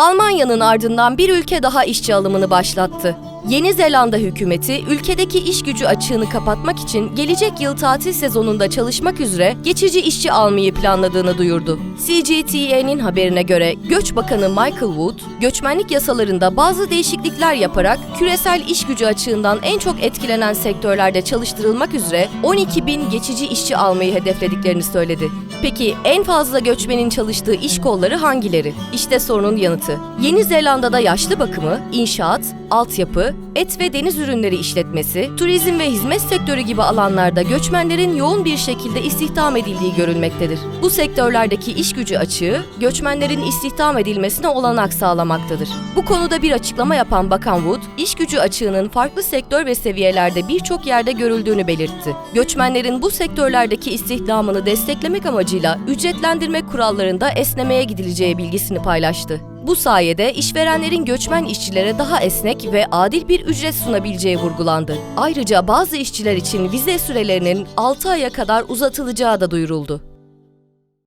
Almanya'nın ardından bir ülke daha işçi alımını başlattı. Yeni Zelanda hükümeti ülkedeki iş gücü açığını kapatmak için gelecek yıl tatil sezonunda çalışmak üzere geçici işçi almayı planladığını duyurdu. CGTN'in haberine göre Göç Bakanı Michael Wood, göçmenlik yasalarında bazı değişiklikler yaparak küresel iş gücü açığından en çok etkilenen sektörlerde çalıştırılmak üzere 12 bin geçici işçi almayı hedeflediklerini söyledi. Peki en fazla göçmenin çalıştığı iş kolları hangileri? İşte sorunun yanıtı. Yeni Zelanda'da yaşlı bakımı, inşaat, altyapı, et ve deniz ürünleri işletmesi, turizm ve hizmet sektörü gibi alanlarda göçmenlerin yoğun bir şekilde istihdam edildiği görülmektedir. Bu sektörlerdeki iş gücü açığı, göçmenlerin istihdam edilmesine olanak sağlamaktadır. Bu konuda bir açıklama yapan Bakan Wood, iş gücü açığının farklı sektör ve seviyelerde birçok yerde görüldüğünü belirtti. Göçmenlerin bu sektörlerdeki istihdamını desteklemek amacıyla ücretlendirme kurallarında esnemeye gidileceği bilgisini paylaştı. Bu sayede işverenlerin göçmen işçilere daha esnek ve adil bir ücret sunabileceği vurgulandı. Ayrıca bazı işçiler için vize sürelerinin 6 aya kadar uzatılacağı da duyuruldu.